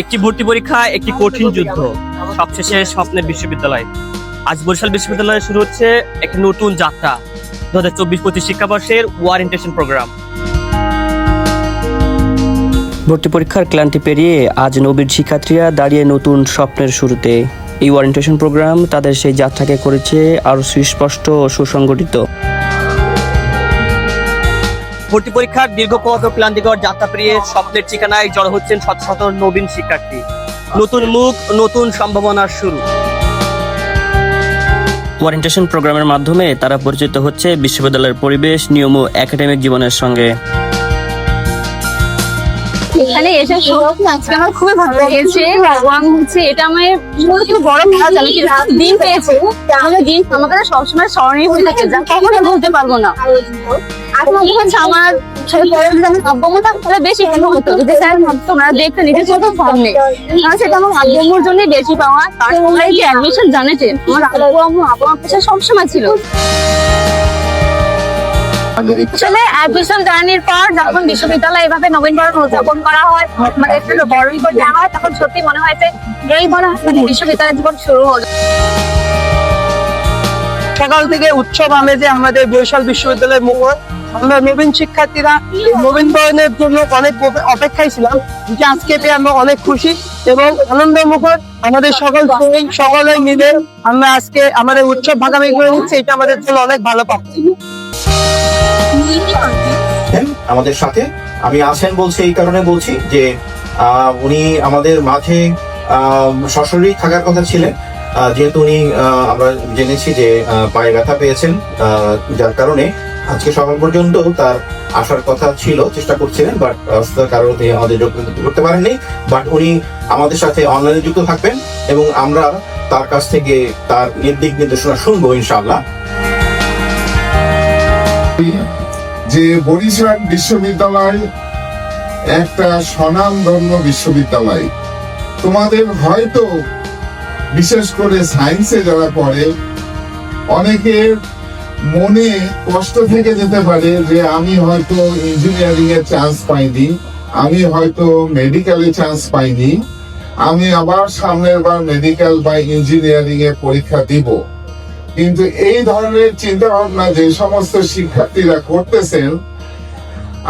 একটি ভর্তি পরীক্ষা, একটি কঠিন যুদ্ধ, সবশেষে স্বপ্নের বিশ্ববিদ্যালয়। আজ বরিশাল বিশ্ববিদ্যালয়ে শুরু হচ্ছে একটি নতুন যাত্রা দু হাজার চব্বিশ পঁচিশ শিক্ষাবর্ষের ওয়ারেন্টেশন প্রোগ্রাম। ভর্তি পরীক্ষার ক্লান্তি পেরিয়ে আজ নবীর শিক্ষার্থীরা দাঁড়িয়ে নতুন স্বপ্নের শুরুতে। এই ওয়ারেন্টেশন প্রোগ্রাম তাদের সেই যাত্রাকে করেছে আরও সুস্পষ্ট ও সুসংগঠিত। ভর্তি পরীক্ষার দীর্ঘ পথ ও ক্লান্তিকর যাত্রা পেরিয়ে স্বপ্নের ঠিকানায় জড়ো হচ্ছেন শত শত নবীন শিক্ষার্থী। নতুন মুখ নতুন সম্ভাবনার শুরু। ওয়ারেন্টেশন প্রোগ্রামের মাধ্যমে তারা পরিচিত হচ্ছে বিশ্ববিদ্যালয়ের পরিবেশ নিয়ম ও একাডেমিক জীবনের সঙ্গে। এখানে এসে আজকে আমার খুবই ভালো লেগেছে এবং হচ্ছে এটা আমার খুব বড় কাজ আমি কি দিন পেয়েছি। তাহলে দিন আমার কাছে সবসময় স্মরণীয় হয়ে থাকে যা কখনো বলতে পারব না। এখন আমার বিশ্ববিদ্যালয়ে এভাবে নবীনবরণ উদযাপন করা হয় মানে বড়ই করে দেওয়া হয় তখন সত্যি মনে হয় যে এই মনে হয় যে বিশ্ববিদ্যালয়ের জীবন শুরু হলো সকাল থেকে উৎসব আমেজে আমাদের বরিশাল বিশ্ববিদ্যালয়ের মুখর আমরা নবীন শিক্ষার্থীরা। নবীন বরণের জন্য অনেক অপেক্ষায় ছিলাম। যে আজকে পেয়ে আমরা অনেক খুশি এবং আনন্দ মুখর আমাদের সকল সকলে মিলে আমরা আজকে আমাদের উৎসব ভাগাভাগি করে নিচ্ছি। এটা আমাদের জন্য অনেক ভালো পাচ্ছি আমাদের সাথে আমি আছেন বলছি, এই কারণে বলছি যে উনি আমাদের মাঝে সশরীর থাকার কথা ছিলেন। যেহেতু উনি আমরা জেনেছি যে পায়ে ব্যথা পেয়েছেন যার কারণে আজকে সকাল পর্যন্ত তার আসার কথা ছিল, চেষ্টা করছিলেন বাট কারণে আমাদের যোগদান করতে পারেননি। বাট উনি আমাদের সাথে অনলাইনে যুক্ত থাকবেন এবং আমরা তার কাছ থেকে তার নির্দিক নির্দেশনা শুনব, ইনশাআল্লাহ। যে বরিশাল বিশ্ববিদ্যালয় একটা স্বনামধন্য বিশ্ববিদ্যালয়। তোমাদের হয়তো বিশেষ করে সায়েন্সে যারা পড়ে, অনেকের মনে কষ্ট থেকে যেতে পারে যে আমি হয়তো ইঞ্জিনিয়ারিং এর চান্স পাইনি, আমি হয়তো মেডিকেলে চান্স পাইনি, আমি আবার সামনের বার মেডিকেল বা ইঞ্জিনিয়ারিং এর পরীক্ষা দিব। কিন্তু এই ধরনের চিন্তা ভাবনা যে সমস্ত শিক্ষার্থীরা করতেছেন,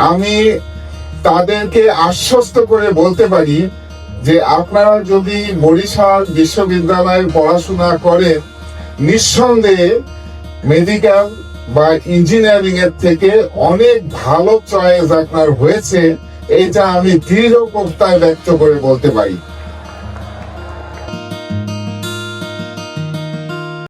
আমি তাদেরকে আশ্বস্ত করে বলতে পারি যে আপনারা যদি বরিশাল বিশ্ববিদ্যালয়ে পড়াশোনা করেন, নিঃসন্দেহে মেডিকেল বা ইঞ্জিনিয়ারিং এর থেকে অনেক ভালো চয়েস আপনার হয়েছে, এটা আমি দৃঢ় ব্যক্ত করে বলতে পারি।